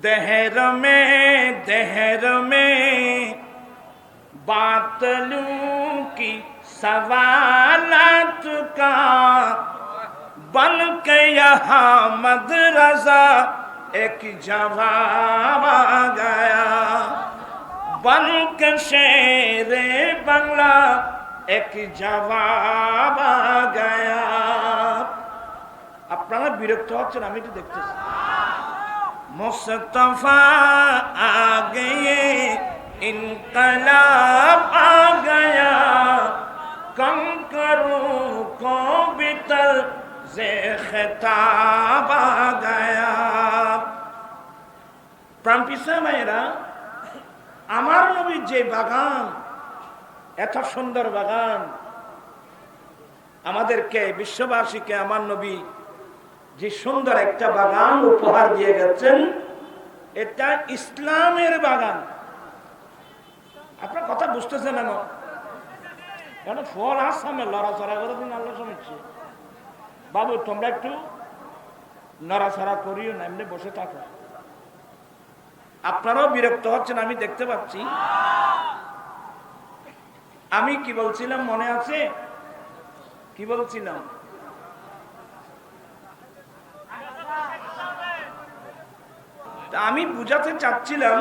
दहर में दहर में बातलू की सवालत का बन के यहाँ मदरसा एक जवाब आ गया बन के शेर बंगला एक जवाब आ गया আপনারা বিরক্ত হচ্ছেন আমি একটু দেখতেছি मुस्तफा आ गए इनकलाब आ गया कंकरों को बितल से खिताब आ गया প্রাণপিসা ভাইরা আমার নবীর যে বাগান এত সুন্দর বাগান আমাদেরকে বিশ্ববাসীকে আমার নবী যে সুন্দর একটা বাগান উপহার দিয়ে গেছেন, এটা ইসলামের বাগান। আপনার কথা বুঝতেছেন না কেন ফল আসামে লড়াচড়া করে দিন, আল্লাহ শুনেছি। বাবু, তোমরা একটু নড়াচড়া করিও না, এমনি বসে থাকো। আপনারাও বিরক্ত হচ্ছেন, আমি দেখতে পাচ্ছি। আমি কি বলছিলাম, মনে আছে? কি বলছিলাম? আমি বুঝাতে চাচ্ছিলাম,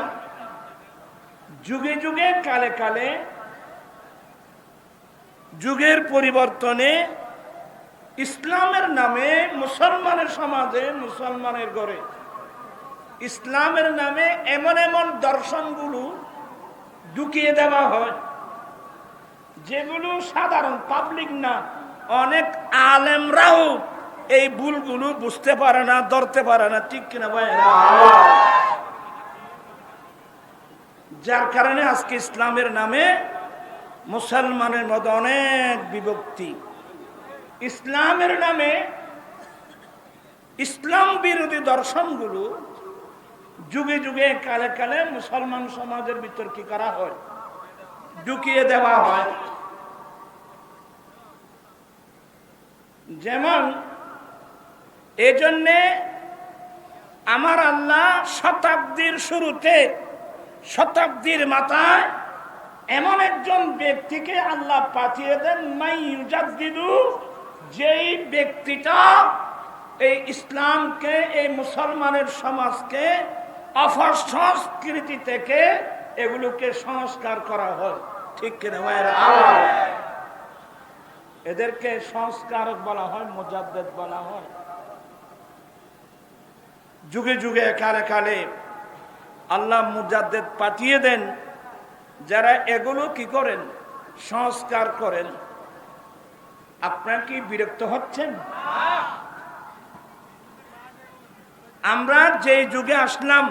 যুগে যুগে, কালে কালে, যুগের পরিবর্তনে ইসলামের নামে মুসলমানের সমাজে মুসলমানের ঘরে ইসলামের নামে এমন এমন দর্শনগুলো ঢুকিয়ে দেওয়া হয়, যেগুলো সাধারণ পাবলিক না, অনেক আলেমরাও এই ভুলগুলো বুঝতে পারে না, ধরতে পারে না। ঠিক কিনা ভাই যার কারণে আজকে ইসলামের নামে মুসলমানের মধ্যে অনেক বিভক্তি। ইসলামের নামে ইসলাম বিরোধী দর্শনগুলো যুগে যুগে কালে কালে মুসলমান সমাজের ভিতর কি করা হয়? ঢুকিয়ে দেওয়া হয়। যেমন এজন্যে আমার আল্লাহ শতাব্দীর শুরুতে শতাব্দীর মাথায় এমন একজন ব্যক্তিকে আল্লাহ পাঠিয়ে দেন, মাই যেই ব্যক্তিটা এই ইসলামকে, এই মুসলমানের সমাজকে অপসংস্কৃতি থেকে এগুলোকে সংস্কার করা হয়। ঠিক কিনা এদেরকে সংস্কারক বলা হয়, মোজাদ্দেদ বলা হয়। যুগে যুগে কালে কালে আল্লাহ মুজাদ্দেদ পাঠিয়ে দেন, যারা এগুলো কি করেন? সংস্কার করেন। আপনার কি বিরক্ত হচ্ছেন? আমরা যে যুগে আসলাম,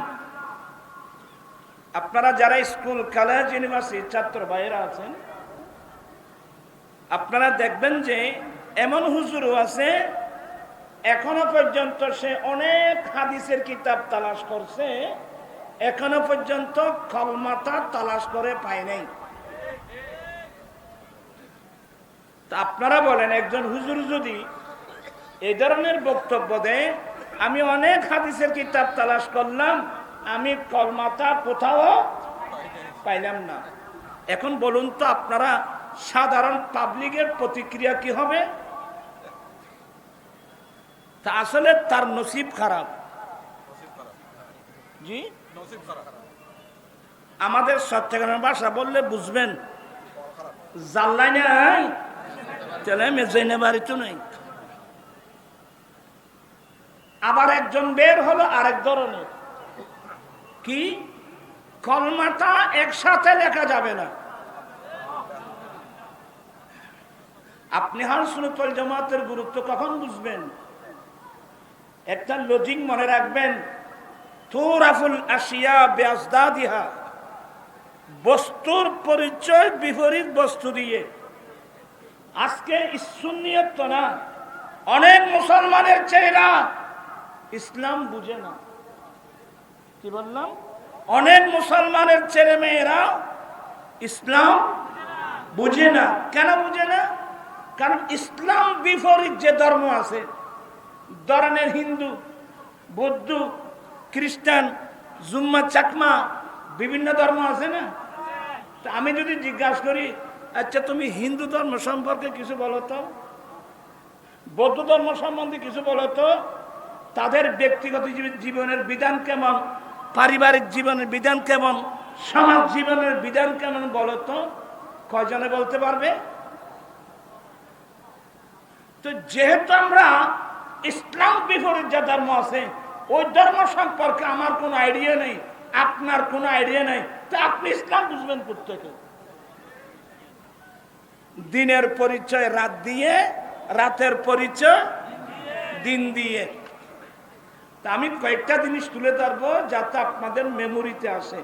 আপনারা যারা স্কুল কলেজ ইউনিভার্সিটি ছাত্র ভাইয়েরা আছেন, আপনারা দেখবেন যে এমন হুজুরও আছে, এখনও পর্যন্ত সে অনেক হাদিসের কিতাব তালাশ করছে এখনও পর্যন্ত কলমাতা তালাশ করে পায় নাই। আপনারা বলেন, একজন হুজুর যদি এই ধরনের বক্তব্য দেয়, আমি অনেক হাদিসের কিতাব তালাশ করলাম, আমি কলমাতা কোথাও পাইলাম না। এখন বলুন তো আপনারা সাধারণ পাবলিকের প্রতিক্রিয়া কি হবে? তা আসলে তার নসিব খারাপ। জি? আমাদের সত্যিকারের ভাষা বললে বুঝবেন জাল্লাই নাই তাহলে মেজাইনে বাড়ি তো আবার একজন বের হলো আরেক ধরনের। কি? কলমাটা একসাথে লেখা যাবে না। আপনি হার সুনতল জামাতের গুরুত্ব কখন বুঝবেন? একটা লজিং মনে রাখবেন তোরাফুল আসিয়া ব্যাসদা দিহা বস্তুর পরিচয় বিপরীত বস্তু দিয়ে। আজকে সুন্নিয়ত তো না, অনেক মুসলমানের চেহারা। ইসলাম বুঝে না। কি বললাম? অনেক মুসলমানের ছেলে মেয়েরা ইসলাম বুঝে না। কেন বুঝে না? কারণ ইসলাম বিপরীত যে ধর্ম আছে ধরনের হিন্দু, বৌদ্ধ খ্রিস্টান, জুম্মা, চাকমা, বিভিন্ন ধর্ম আছে না? তা আমি যদি জিজ্ঞাসা করি আচ্ছা তুমি হিন্দু ধর্ম সম্পর্কে কিছু বলো তো? বৌদ্ধ ধর্ম সম্বন্ধে কিছু বলো তো? তাদের ব্যক্তিগত জীব- জীবনের বিধান কেমন? পারিবারিক জীবনের বিধান কেমন? সমাজ জীবনের বিধান কেমন বলো তো? কয়জনে বলতে পারবে? তো যেহেতু আমরা ইসলাম বিপরীত যা ধর্ম আছে ওই ধর্ম সম্পর্কে আমার কোনো আইডিয়া নেই, আপনার কোনো আইডিয়া নেই। তা আপনি ইসলাম বুঝবেন প্রত্যেকে দিনের পরিচয় রাত দিয়ে, রাতের পরিচয় দিন দিয়ে। তা আমি কয়েকটা জিনিস তুলে ধরবো যাতে আপনাদের মেমোরিতে আসে।